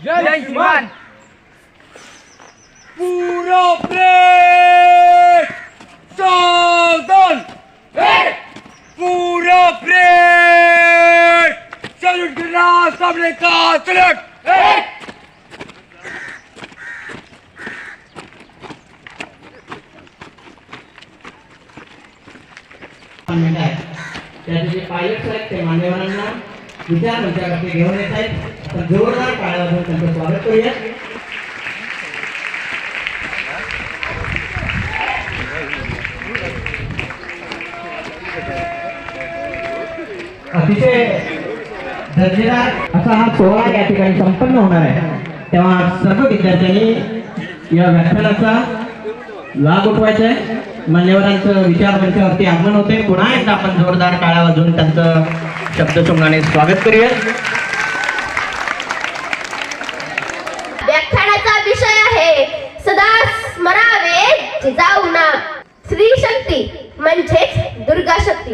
जय श्रीमान पूरा प्लेट सावधान पूरा प्लेट सैल्यूट करना सामने का सलट मिनिट आहे त्याचे जे पायलट आहेत ते मान्यवरांना विचार मंचावरती घेऊन येत आहेत आपण जोरदार टाळ्या वाजवून त्यांचं स्वागत करूया. अतिशय दर्जेदार असा हा सोहळा या ठिकाणी संपन्न होणार आहे. तेव्हा सर्व विद्यार्थ्यांनी या व्याख्यानाचा लाभ उठवायचा आहे. मान्यवरांचं विचार मंचावरती आगमन होते पुन्हा एकदा आपण जोरदार टाळ्या वाजवून त्यांचं शब्दसंगाने स्वागत करूया व्याख्यानाचा विषय आहे सदा स्मरावे जिजाऊना स्त्री शक्ती म्हणजेच दुर्गा शक्ती.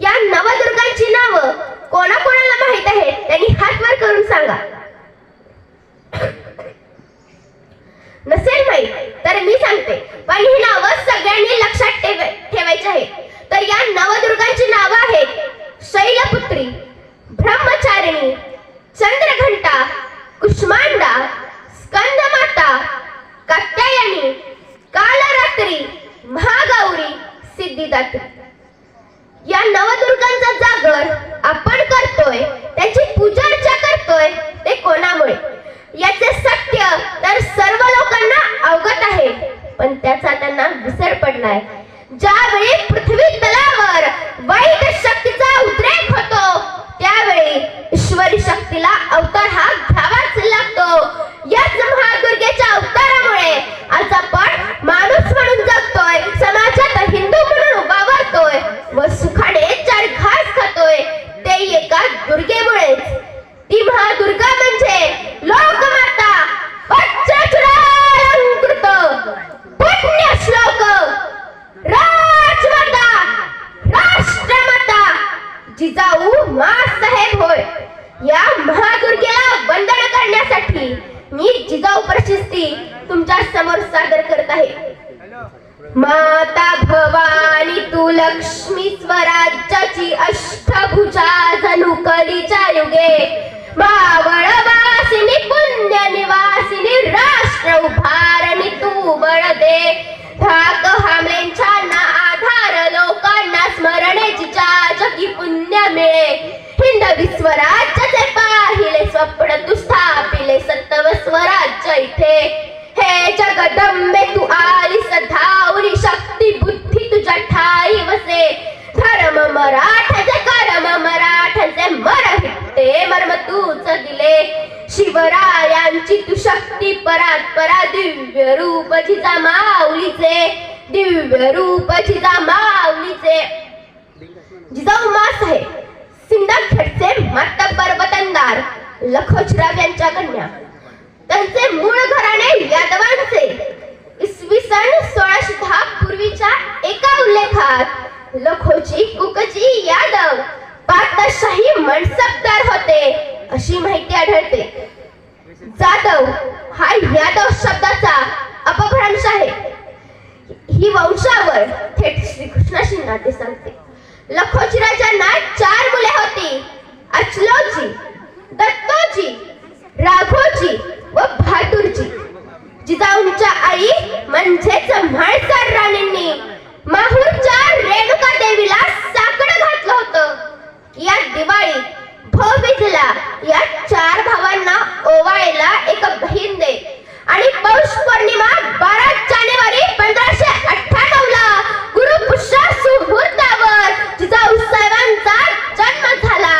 या नवदुर्गांची नावं कोणाकोणाला माहीत आहेत त्यांनी हात वर करून सांगा. नसेल माहीत तर मी सांगते. पण ही नावं सगळ्यांनी लक्षात ठेव ठेवायची आहेत. तर या नवदुर्गांची नावं आहेत शैलपुत्री ब्रह्मचारिणी चंद्रघंट सिद्धिदात्री या नवदुर्गांचा जागर आपण करतोय त्याची पूजा अर्चा करतोय ते कोणामुळे? याचे सत्य तर सर्व लोकांना अवगत आहे पण त्याचा त्यांना विसर पडलाय. ज्यावेळी पृथ्वी तलावर वाईट शक्तीचा उद्रेक होतो त्यावेळी ईश्वरी शक्तीला अवतार हा माता भवानी तू लक्ष्मी स्वराज्याची अष्टभुजा जणू कलीच्या युगे. मावळवासिनी पुण्य निवासिनी राष्ट्र उभारणी तू बळ दे धाक हामलेंच्या आधार लोकांना स्मरणेची जाजकी पुण्य मिळे. हिंदवी स्वराज्याचे पाहिले स्वप्न तू स्थापिले सत्व स्वराज्य इथे. हे जगदम मराठ्याचे कर्म कर्म मराठांचे मरहिते मर्म तूच दिले शिवरायांची तू शक्ती परात परा दिव्य रूप जिजा माऊलीचे दिव्य रूप जिजा माऊलीचे जिजाऊ मास आहे सिंदखेडचे मातब्बर वतनदार लखोजराव यांच्या कन्या. त्यांचे मूळ घराणे यादवांचे. इसवी सन सोळाशे दहा पूर्वीच्या एका उल्लेखात लखोजी कुकजी यादव पातशाही मनसबदार होते अशी माहिती आढळते. जाधव हा यादव शब्दाचा अपभ्रंश आहे. ही वंशावर थेट श्रीकृष्णाशी नाते सांगते. लखोजी राजांना चार मुले होती. अचलोजी दत्तोजी राघोजी व बहादूरजी जिजाऊंच्या आई म्हणजेच म्हाळसार राणींनी माहूरच्या रेणुका देवीला साकडं घातलं होतं या दिवाळीत भाऊबीजेला या चार भावांना ओवाळायला एक बहीण दे आणि पौष पौर्णिमा बारा जानेवारी पंधराशे अठ्ठ्याण्णव ला गुरुपुष्य सुमुहूर्तावर जिजाऊ साहेबांचा जन्म झाला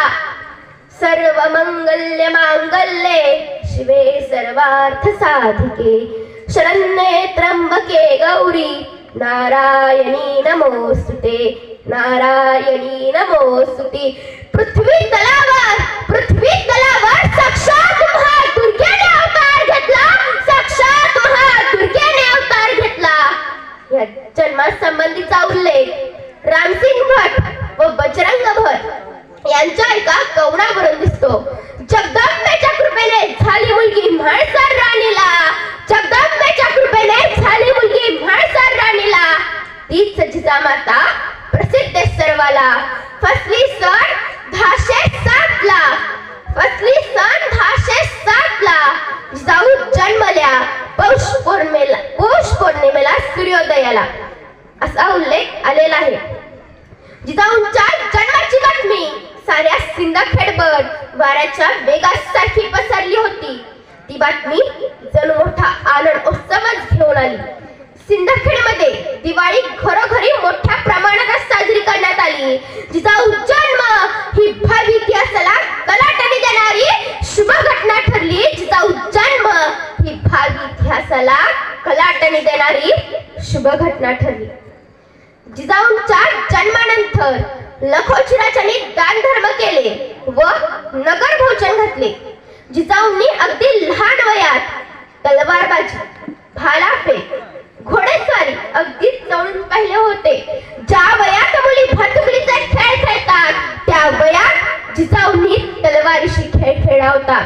सर्व मंगल्य मांगल्ये शिवे सर्वार्थ साधिके। शरण्ये त्र्यंबके गौरी नारायणी नमोस्तुते नारायणी नमोस्तुते। पृथ्वी तलावर पृथ्वी तलावर साक्षात महादुर्गेने अवतार घेतला साक्षात महादुर्गेने अवतार घेतला। या जन्मासंबंधीचा उल्लेख रामसिंग भट व बजरंग भट यांच्या एका कवडावरून दिसतो. जगदंबेच्या कृपेने झाली मुलगी म्हाळसर राणीला. जगदंबेच्या कृपेने झाली मुलगी म्हाळसर राणीला. तीच जिजामाता प्रसिद्ध सर्वाला. फसली सण धाशे सातला. फसली सण धाशे सातला. जाऊ जन्मल्या पौष पौर्णिमेला पौष पौर्णिमेला सूर्योदयाला. असा उल्लेख आलेला आहे. जिजाऊंच्या साऱ्या सिंदखेडबद वाऱ्याच्या वेगासारखी पसरली होती. ती बातमी जणू मोठा आनंद उत्सवच घेऊन आली. सिंदखेडमध्ये दिवाळी घरोघरी मोठ्या प्रमाणात साजरी करण्यात आली. जिचा जन्म ही भावी इतिहासाला कलाटणी देणारी शुभ घटना ठरली. जिचा जन्म ही भावी इतिहासाला कलाटणी देणारी शुभ घटना ठरली जिजाऊंच्या जन्मानंतर लखोजीराजांनी दान धर्म केले व नगर भोजन घातले. जिजाऊंनी अगदी लहान वयात तलवारबाजी भालाफेक घोडेस्वारी अगदी चढून पाहिले होते. ज्या वयात मुली भातुकलीचा खेळ खेळतात त्या वयात जिजाऊंनी तलवारीशी खेळ खेळला होता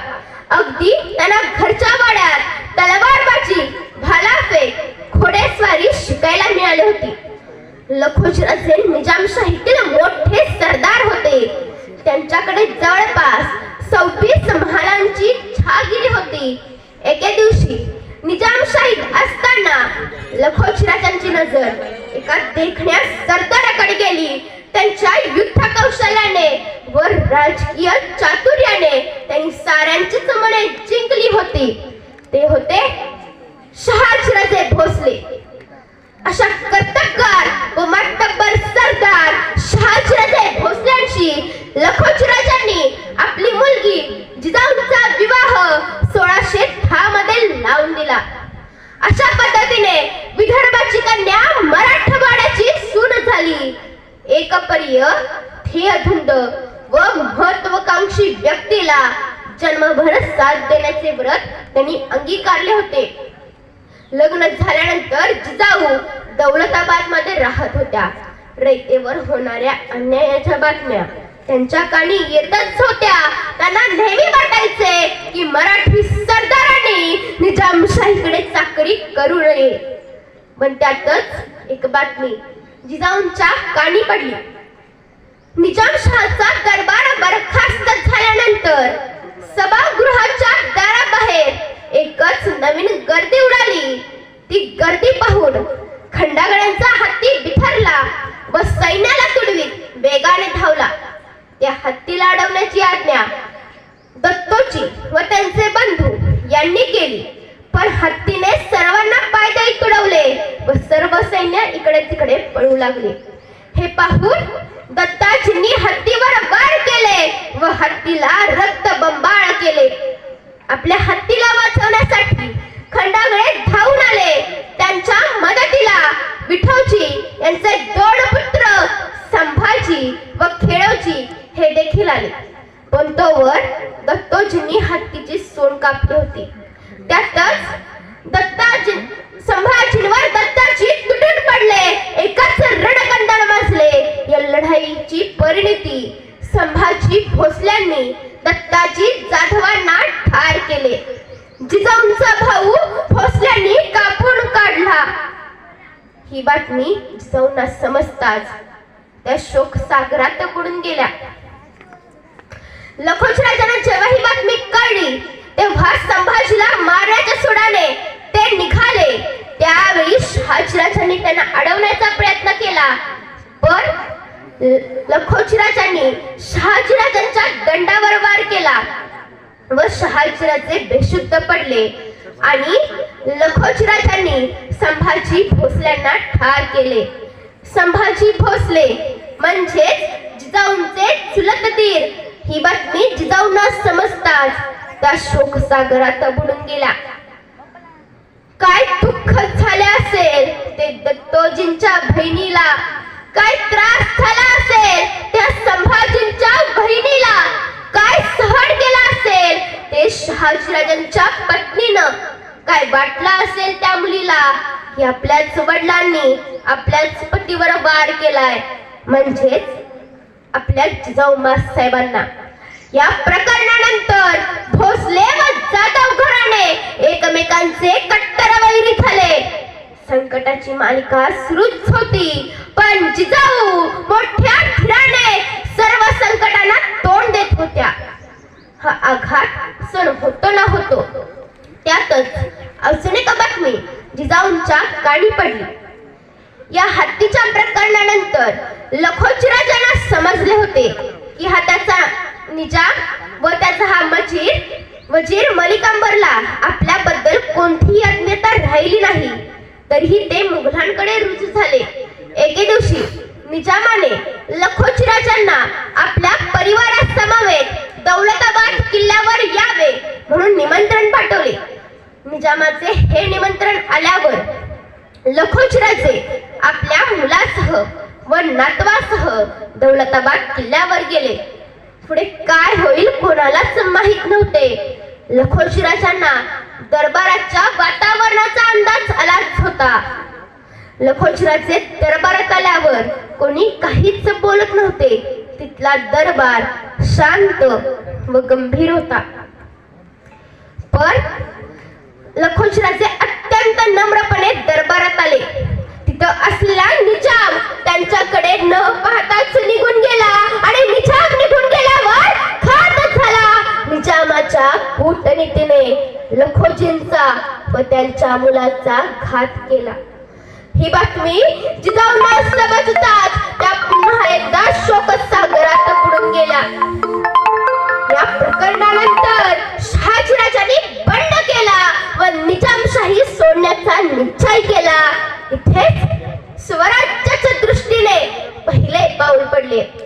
अगदी त्यांना घरच्या वाड्यात तलवारबाजी भालाफेक घोडेस्वारी शिकायला मिळाली होती. लखोजराजे निजामशाहीतील मोठे सरदार होते. त्यांच्याकडे जवळपास सव्वीस महालांची छागिरी होती. एके दिवशी निजामशाहीत असताना लखोजराजांची नजर एका देखण्या सरदाराकडे गेली. त्यांच्या युद्ध कौशल्याने व राजकीय चातुर्याने त्यांनी साऱ्यांची समने जिंकली होती ते होते शहाजीराजे भोसले अशा कर्तबगार व मातब्बर सरदार शहाजीराजे भोसल्यांशी लखोजीराजांनी आपली मुलगी जिजाऊंचा विवाह सोळाशे दहा मध्ये लावून दिला अशा पद्धतीने विदर्भाची कन्या मराठवाड्याची सून झाली एकपर्य ध्येयधुंद व महत्वाकांक्षी व्यक्तीला जन्मभर साथ देण्याचे व्रत त्यांनी अंगीकारले होते. लग्न झाल्यानंतर जिजाऊ दौलताबादमध्ये राहत होत्या. रयतेवर होणाऱ्या अन्यायाच्या बातम्या त्यांच्या कानी येतच होत्या. त्यांना नेहमी वाटायचे की मराठी सरदारांनी निजामशाहीकडे चाकरी करू नये. पण त्यातच एक बातमी जिजाऊंच्या कानी पडली. निजामशहाचा दरबार बरखास्त झाल्यानंतर सभागृहाच्या दाराबाहेर एकच नवीन गर्दी उडाली. ती गर्दी पाहून खंडागळ्यांचा हत्ती बिथरला व सैन्याला तुडवीत वेगाने धावला. त्या हत्तीला अडवण्याची आज्ञा दत्तोची व त्यांचे बंधू यांनी केली. पण हत्तीने सर्वांना पायदळी तुडवले व सर्व सैन्य इकडे तिकडे पळू लागले. हे पाहून दत्ताजींनी हत्तीवर वार केले व हत्तीला रक्त बंबाळ केले. आपल्या हत्तीला वाचवण्यासाठी खंडागळे धावून आले. त्यांच्या मदतीला विठोजी यांचे दोन पुत्र संभाजी व खेळोजी हे देखील आले. पण तोवर दत्तोजींनी हत्तीची सोड कापली होती त्यातच दत्ताजी संभाजींवर दत्ताजी तुटून पडले एकाच रणकंदन वाजले या लढाईची परिणती संभाजी भोसल्यांनी दत्ताजी जाधवांना ठार केले. जिजाऊंचा भाऊ भोसल्यांनी कापून काढला. ही बातमी जिजाऊंना समजताच त्या शोक सागरात बुडून गेल्या. लखोज लखोजराजांना जेव्हा ही बातमी कळली तेव्हा संभाजीला मारण्याच्या सोडाने ते निघाले. त्यावेळी शहाजी राजांनी त्यांना अडवण्याचा प्रयत्न केला. पण लखोचिराजांनी शहाजीराजांच्या दंडावर वार केला व शहाजीराजे बेशुद्ध पडले आणि लखोचिराजांनी संभाजी भोसल्यांना ठार केले. संभाजी भोसले म्हणजेच जिजाऊंचे चुलत दीर ही बातमी जिजाऊंना समजताच त्या शोकसागरात बुडून गेला काय दुःख झाले असेल ते दत्तोजींच्या बहिणीला काय त्रास झाला असेल त्या संभाजींच्या बहिणीला? काय सहन केला असेल ते शहाजीराजांच्या पत्नीनं? काय वाटलं असेल त्या मुलीला की आपल्याच वडिलांनी आपल्याच पतीवर वार केलाय? म्हणजेच आपल्या जिजाऊ साहेबांना या प्रकरणानंतर भोसले व जाधव घराणे एकमेकांचे कट्टर वैरी झाले. संकटाची मालिका सुरूच होती. पण जिजाऊ मोठ्या धीराने सर्व संकटांना तोंड देत होत्या. हा आघात सण होतो ना होतो. त्यातच अजून एक बातमी जिजाऊंच्या कानी पडली. या हत्तीच्या प्रकरणानंतर लखोजीराजांना समजले होते की हा त्याचा निजाम व त्याचा हा मजीर वजीर मलिकांबरला आपल्याबद्दल कोणतीही अज्ञता राहिली नाही. तरीही ते मुघलांकडे रुजू झाले. एके दिवशी निजामाने लखोचिराजांना आपल्या परिवारासमवेत दौलताबाद किल्ल्यावर यावे म्हणून निमंत्रण पाठवले. निजामाचे हे निमंत्रण आल्यावर लखोचिराजे आपल्या मुलासह व नातवासह दौलताबाद किल्ल्यावर गेले. पुढे काय होईल कोणालाच माहीत नव्हते. लखोचिराजांना दरबाराच्या वातावरणाचा अंदाज आलाच होता. लखोशिराचे दरबारात आल्यावर कोणी काहीच बोलत नव्हते. तिथला दरबार शांत व गंभीर होता. पण लखोशराजे अत्यंत नम्रपणे दरबारात आले. तिथं असलेला निजाम त्यांच्याकडे न पाहताच निघून गेला आणि निजाम निघून गेल्यावर खातच झाला. निजामाच्या कूटनीतीने लखोजींचा व त्यांच्या मुलाचा घात केला. ही बातमी जिजाऊला समजताच त्या पुन्हा एकदा शोकत सागरात पडून गेल्या. या प्रकरणानंतर शहाजीराजाने बंड केला व निजामशाही सोडण्याचा निश्चय केला. इथेच स्वराज्याच्या दृष्टीने पहिले पाऊल पडले.